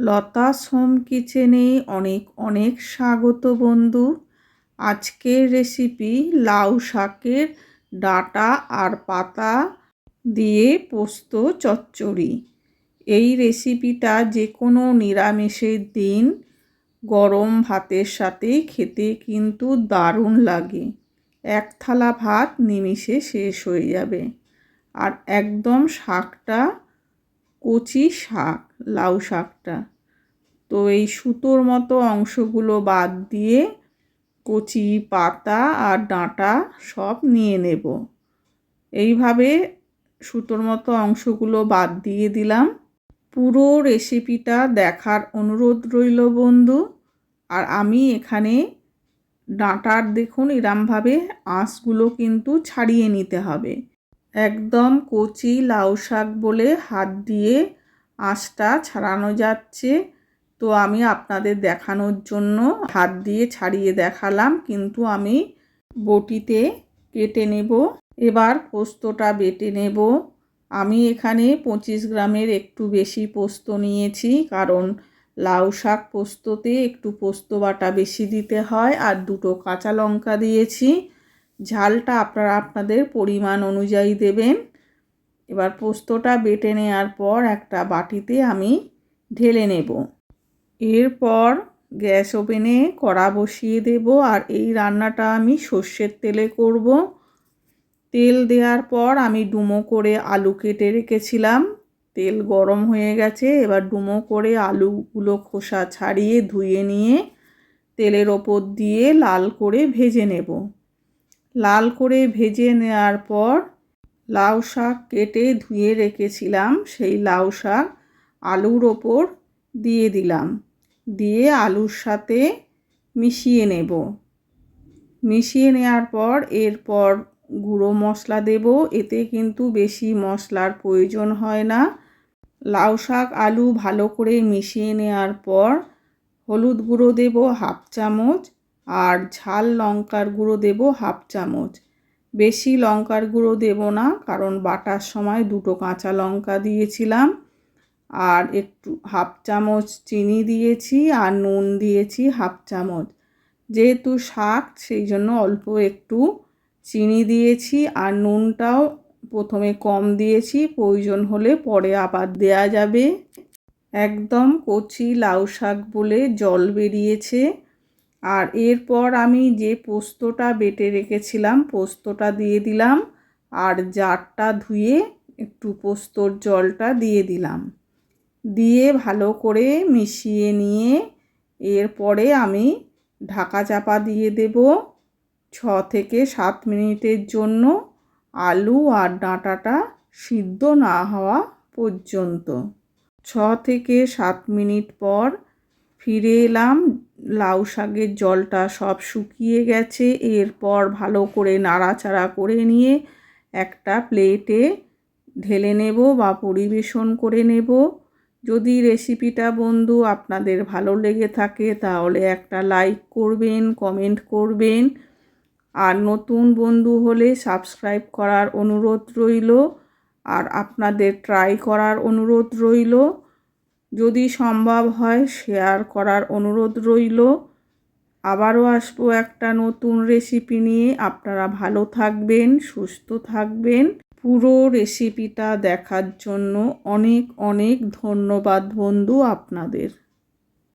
Lata's home কিচেনে অনেক অনেক স্বাগত বন্ধু। আজকের রেসিপি লাউ শাকের ডাঁটা আর পাতা দিয়ে পোস্ত চচ্চড়ি। এই রেসিপিটা যে কোনো নিরামিষের দিন গরম ভাতের সাথে খেতে কিন্তু দারুণ লাগে। এক থালা ভাত নিমিষে শেষ হয়ে যাবে। আর একদম শাকটা কচি শাক। লাউ শাকটা। তো এই সুতোর মতো অংশগুলো বাদ দিয়ে কচি পাতা আর ডাঁটা সব নিয়ে নেব। এইভাবে সুতোর মতো অংশগুলো বাদ দিয়ে দিলাম। পুরো রেসিপিটা দেখার অনুরোধ রইল বন্ধু। আর আমি এখানে ডাঁটার দেখুন এরমভাবে আঁশগুলো কিন্তু ছাড়িয়ে নিতে হবে। একদম কচি লাউ শাক বলে হাত দিয়ে আঁশটা ছাড়ানো যাচ্ছে। তো আমি আপনাদের দেখানোর জন্য হাত দিয়ে ছাড়িয়ে দেখালাম, কিন্তু আমি বটিতে কেটে নেব। এবার পোস্তটা বেটে নেব। আমি এখানে পঁচিশ গ্রামের একটু বেশি পোস্ত নিয়েছি, কারণ লাউ শাক পোস্ততে একটু পোস্ত বাটা বেশি দিতে হয়, আর দুটো কাঁচা লঙ্কা দিয়েছি। ঝালটা আপনারা আপনাদের পরিমাণ অনুযায়ী দেবেন। এবার পোস্তটা বেটে নেওয়ার পর একটা বাটিতে আমি ঢেলে নেব। এরপর গ্যাস ওভেনে কড়া বসিয়ে দেব আর এই রান্নাটা আমি সর্ষের তেলে করব। তেল দেওয়ার পর আমি ডুমো করে আলু কেটে রেখেছিলাম। তেল গরম হয়ে গেছে, এবার ডুমো করে আলুগুলো খোসা ছাড়িয়ে ধুয়ে নিয়ে তেলের ওপর দিয়ে লাল করে ভেজে নেব। লাল করে ভেজে নেওয়ার পর লাউ শাক কেটে ধুয়ে রেখেছিলাম, সেই লাউ শাক আলুর ওপর দিয়ে দিলাম। দিয়ে আলুর সাথে মিশিয়ে নেব। মিশিয়ে নেওয়ার পর এরপর গুঁড়ো মশলা দেব। এতে কিন্তু বেশি মশলার প্রয়োজন হয় না। লাউ শাক, আলু ভালো করে মিশিয়ে নেওয়ার পর হলুদ গুঁড়ো দেব হাফ চামচ আর ঝাল লঙ্কার গুঁড়ো দেব হাফ চামচ। বেশি লঙ্কার গুঁড়ো দেব না, কারণ বাটার সময় দুটো কাঁচা লঙ্কা দিয়েছিলাম আর একটু হাফ চামচ চিনি দিয়েছি আর নুন দিয়েছি হাফ চামচ। যেহেতু শাক, সেই জন্য অল্প একটু চিনি দিয়েছি আর নুনটাও প্রথমে কম দিয়েছি, প্রয়োজন হলে পরে আবার দেয়া যাবে। একদম কচি লাউ শাক বলে জল বেরিয়েছে। আর এরপর আমি যে পোস্তটা বেটে রেখেছিলাম, পোস্তটা দিয়ে দিলাম আর জারটা ধুয়ে একটু পোস্তর জলটা দিয়ে দিলাম। দিয়ে ভালো করে মিশিয়ে নিয়ে এরপরে আমি ঢাকা চাপা দিয়ে দেব ছ থেকে সাত মিনিটের জন্য আলু আর ডাঁটাটা সিদ্ধ না হওয়া পর্যন্ত। ছ থেকে সাত মিনিট পর ফিরে এলাম লাউ শাকের জলটা সব শুকিয়ে গেছে। এরপর ভালো করে নাড়াচাড়া করে নিয়ে একটা প্লেটে ঢেলে নেব বা পরিবেশন করে নেব। যদি রেসিপিটা বন্ধু আপনাদের ভালো লেগে থাকে তাহলে একটা লাইক করবেন, কমেন্ট করবেন। আর নতুন বন্ধু হলে সাবস্ক্রাইব করার অনুরোধ রইল। আর আপনাদের ট্রাই করার অনুরোধ রইল। যদি সম্ভব হয় শেয়ার করার অনুরোধ রইল। আবারও আসব একটা নতুন রেসিপি নিয়ে। আপনারা ভালো থাকবেন, সুস্থ থাকবেন। পুরো রেসিপিটা দেখার জন্য অনেক অনেক ধন্যবাদ বন্ধু আপনাদের।